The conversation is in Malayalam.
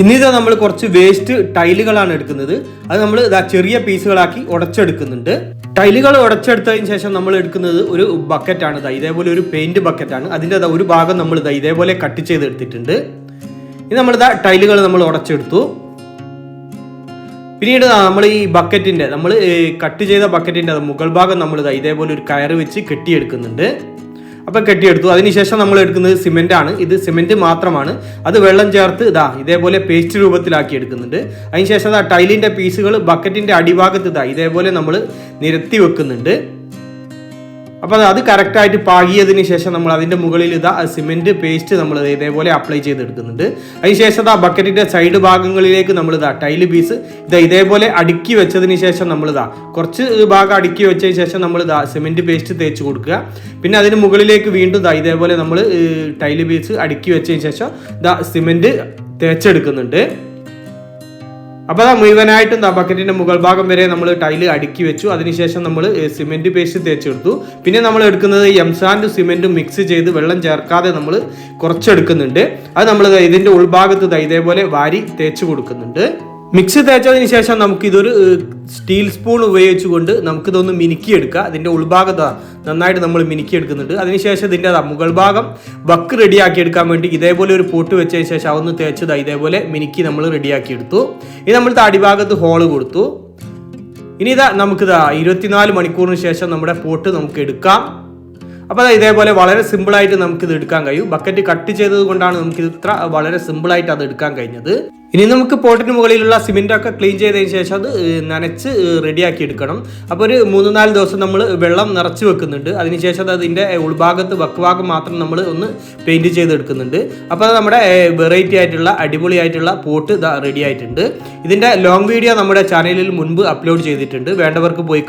ഇന്നിതാ നമ്മൾ കുറച്ച് വേസ്റ്റ് ടൈലുകളാണ് എടുക്കുന്നത്. അത് നമ്മൾ ഇതാ ചെറിയ പീസുകളാക്കി ഉടച്ചെടുക്കുന്നുണ്ട്. ടൈലുകൾ ഉടച്ചെടുത്തതിന് ശേഷം നമ്മൾ എടുക്കുന്നത് ഒരു ബക്കറ്റാണ് ഇതാ ഇതേപോലെ ഒരു പെയിന്റ് ബക്കറ്റാണ് അതിന്റെ അതിന്റെ ഒരു ഭാഗം നമ്മൾ ഇതാ ഇതേപോലെ കട്ട് ചെയ്ത് എടുത്തിട്ടുണ്ട്. നമ്മൾ നമ്മളിതാ ടൈലുകൾ നമ്മൾ ഉടച്ചെടുത്തു. പിന്നീട് നമ്മൾ ഈ ബക്കറ്റിന്റെ നമ്മൾ കട്ട് ചെയ്ത ബക്കറ്റിന്റെ മുകൾ ഭാഗം നമ്മൾ ഇതാ ഇതേപോലെ ഒരു കയറ് വെച്ച് കെട്ടിയെടുക്കുന്നുണ്ട്. അപ്പം കെട്ടിയെടുത്തു. അതിനുശേഷം നമ്മൾ എടുക്കുന്നത് സിമെന്റ് ആണ്. ഇത് സിമെന്റ് മാത്രമാണ്. അത് വെള്ളം ചേർത്ത് ഇതാ ഇതേപോലെ പേസ്റ്റ് രൂപത്തിലാക്കി എടുക്കുന്നുണ്ട്. അതിനുശേഷം ആ ടൈലിന്റെ പീസുകൾ ബക്കറ്റിന്റെ അടിഭാഗത്ത് ഇതാ ഇതേപോലെ നമ്മൾ നിരത്തി വെക്കുന്നുണ്ട്. അപ്പോൾ അത് കറക്റ്റായിട്ട് പാകിയതിന് ശേഷം നമ്മൾ അതിന്റെ മുകളിൽ ഇതാ സിമെന്റ് പേസ്റ്റ് നമ്മൾ ഇതേപോലെ അപ്ലൈ ചെയ്തെടുക്കുന്നുണ്ട്. അതിനുശേഷം ആ ബക്കറ്റിന്റെ സൈഡ് ഭാഗങ്ങളിലേക്ക് നമ്മൾ ഇതാ ടൈൽ പീസ് ഇതാ ഇതേപോലെ അടുക്കി വെച്ചതിന് ശേഷം നമ്മൾ ഇതാ കുറച്ച് ഭാഗം അടുക്കി വെച്ചതിന് ശേഷം നമ്മൾ ഇതാ സിമെന്റ് പേസ്റ്റ് തേച്ച് കൊടുക്കുക. പിന്നെ അതിന് മുകളിലേക്ക് വീണ്ടും ഇതാ ഇതേപോലെ നമ്മൾ ടൈൽ പീസ് അടുക്കി വെച്ചതിന് ശേഷം ഇതാ സിമെന്റ് തേച്ചെടുക്കുന്നുണ്ട്. അപ്പോൾ അത് മുഴുവനായിട്ടും ആ ബക്കറ്റിന്റെ മുകൾ ഭാഗം വരെ നമ്മൾ ടൈൽ അടുക്കി വെച്ചു. അതിനുശേഷം നമ്മൾ സിമെന്റ് പേസ്റ്റ് തേച്ചെടുത്തു. പിന്നെ നമ്മൾ എടുക്കുന്നത് എംസാൻഡ് സിമെന്റും മിക്സ് ചെയ്ത് വെള്ളം ചേർക്കാതെ നമ്മൾ കുറച്ചെടുക്കുന്നുണ്ട്. അത് നമ്മൾ ഇതിന്റെ ഉൾഭാഗത്ത് ഇതേപോലെ വാരി തേച്ച് കൊടുക്കുന്നുണ്ട്. മിക്സ് തേച്ചതിന് ശേഷം നമുക്ക് ഇതൊരു സ്റ്റീൽ സ്പൂൺ ഉപയോഗിച്ചുകൊണ്ട് നമുക്കിതൊന്ന് മിനുക്കിയെടുക്കുക. അതിന്റെ ഉൾഭാഗത്ത് നന്നായിട്ട് നമ്മൾ മിനുക്കിയെടുക്കുന്നുണ്ട്. അതിനുശേഷം ഇതിന്റെ മുകൾ ഭാഗം വക്ക് റെഡിയാക്കി എടുക്കാൻ വേണ്ടി ഇതേപോലെ ഒരു പൂട്ട് വെച്ചതിന് ശേഷം അതൊന്ന് തേച്ചത് ഇതേപോലെ മിനുക്കി നമ്മൾ റെഡിയാക്കി എടുത്തു ഇനി നമ്മൾ അടിഭാഗത്ത് ഹോൾ കൊടുത്തു. ഇനി ഇതാ നമുക്കിതാ ഇരുപത്തിനാല് മണിക്കൂറിന് ശേഷം നമ്മുടെ പോട്ട് നമുക്ക് എടുക്കാം. അപ്പോൾ അത് ഇതേപോലെ വളരെ സിമ്പിളായിട്ട് നമുക്കിത് എടുക്കാൻ കഴിയും. ബക്കറ്റ് കട്ട് ചെയ്തത് കൊണ്ടാണ് നമുക്ക് ഇത്ര വളരെ സിമ്പിളായിട്ട് അത് എടുക്കാൻ കഴിഞ്ഞത്. ഇനി നമുക്ക് പോട്ടിന് മുകളിലുള്ള സിമെന്റ് ഒക്കെ ക്ലീൻ ചെയ്തതിന് ശേഷം അത് നനച്ച് റെഡിയാക്കി എടുക്കണം. അപ്പോൾ ഒരു മൂന്ന് നാല് ദിവസം നമ്മൾ വെള്ളം നിറച്ച് വെക്കുന്നുണ്ട്. അതിനുശേഷം അത് അതിന്റെ ഉൾഭാഗത്ത് വക്കുഭാഗം മാത്രം നമ്മൾ ഒന്ന് പെയിന്റ് ചെയ്തെടുക്കുന്നുണ്ട്. അപ്പോൾ അത് നമ്മുടെ വെറൈറ്റി ആയിട്ടുള്ള അടിപൊളി ആയിട്ടുള്ള പോട്ട് റെഡി ആയിട്ടുണ്ട് ഇതിന്റെ ലോങ് വീഡിയോ നമ്മുടെ ചാനലിൽ മുൻപ് അപ്ലോഡ് ചെയ്തിട്ടുണ്ട്. വേണ്ടവർക്ക് പോയി